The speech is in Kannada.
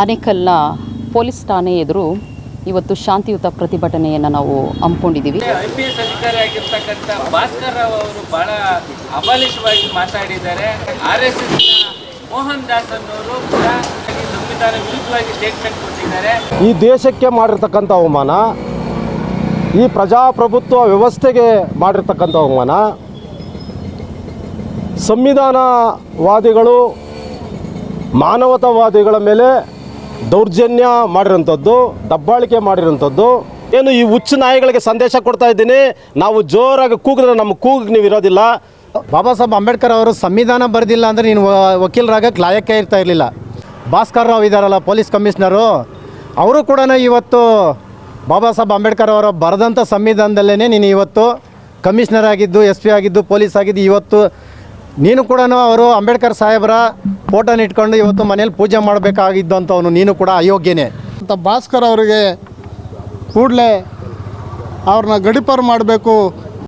ಆನೇಕಲ್ನ ಪೊಲೀಸ್ ಠಾಣೆ ಎದುರು ಇವತ್ತು ಶಾಂತಿಯುತ ಪ್ರತಿಭಟನೆಯನ್ನು ನಾವು ಹಮ್ಮಿಕೊಂಡಿದ್ದೀವಿ. ಐ ಪಿ ಎಸ್ ಅಧಿಕಾರಿ ಆಗಿರ್ತಕ್ಕಂಥ ಭಾಸ್ಕರ್ ರಾವ್ ಅವರು ಬಹಳ ಅಬಾಲಿಶವಾಗಿ ಮಾತಾಡಿದ್ದಾರೆ. R S S Mohan Das ಅನ್ನೋರು ಕೂಡ ಸಂವಿಧಾನ ವಿರುದ್ಧವಾಗಿ ಸ್ಟೇಟ್ಮೆಂಟ್ ಕೊಟ್ಟಿದ್ದಾರೆ. ಈ ದೇಶಕ್ಕೆ ಮಾಡಿರ್ತಕ್ಕಂಥ ಅವಮಾನ ಈ ಪ್ರಜಾಪ್ರಭುತ್ವ ವ್ಯವಸ್ಥೆಗೆ ಮಾಡಿರ್ತಕ್ಕಂಥ ಅವಮಾನ ಸಂವಿಧಾನವಾದಿಗಳು ಮಾನವತಾವಾದಿಗಳ ಮೇಲೆ ದೌರ್ಜನ್ಯ ಮಾಡಿರೋಂಥದ್ದು ದಬ್ಬಾಳಿಕೆ ಮಾಡಿರೋಂಥದ್ದು ಏನು ಈ ಹುಚ್ಚು ನಾಯಿಗಳಿಗೆ ಸಂದೇಶ ಕೊಡ್ತಾ ಇದ್ದೀನಿ. ನಾವು ಜೋರಾಗಿ ಕೂಗಿದ್ರೆ ನಮ್ಮ ಕೂಗಿಗೆ ನೀವು ಇರೋದಿಲ್ಲ. ಬಾಬಾ ಸಾಹೇಬ್ ಅಂಬೇಡ್ಕರ್ ಅವರು ಸಂವಿಧಾನ ಬರೆದಿಲ್ಲ ಅಂದರೆ ನೀನು ವಕೀಲರಾಗಕ್ಕೆ ಲಾಯಕ್ಕೆ ಇರ್ತಾ ಇರಲಿಲ್ಲ. ಭಾಸ್ಕರ್ ರಾವ್ ಇದ್ದಾರಲ್ಲ ಪೊಲೀಸ್ ಕಮಿಷನರು. ಅವರು ಕೂಡ ಇವತ್ತು ಬಾಬಾ ಸಾಹೇಬ್ ಅಂಬೇಡ್ಕರ್ ಅವರು ಬರೆದಂಥ ಸಂವಿಧಾನದಲ್ಲೇ ನೀನು ಇವತ್ತು ಕಮಿಷನರ್ ಆಗಿದ್ದು, ಎಸ್ ಪಿ ಆಗಿದ್ದು, ಪೊಲೀಸ್ ಆಗಿದ್ದು ಇವತ್ತು ನೀನು ಕೂಡ ಅವರು ಅಂಬೇಡ್ಕರ್ ಸಾಹೇಬರ ಫೋಟೋನ ಇಟ್ಕೊಂಡು ಇವತ್ತು ಮನೇಲಿ ಪೂಜೆ ಮಾಡಬೇಕಾಗಿದ್ದಂಥವನು ನೀನು ಕೂಡ ಅಯೋಗ್ಯನೇ. ಅಂತ ಭಾಸ್ಕರ್ ಅವರಿಗೆ ಕೂಡಲೇ ಅವ್ರನ್ನ ಗಡಿಪಾರು ಮಾಡಬೇಕು.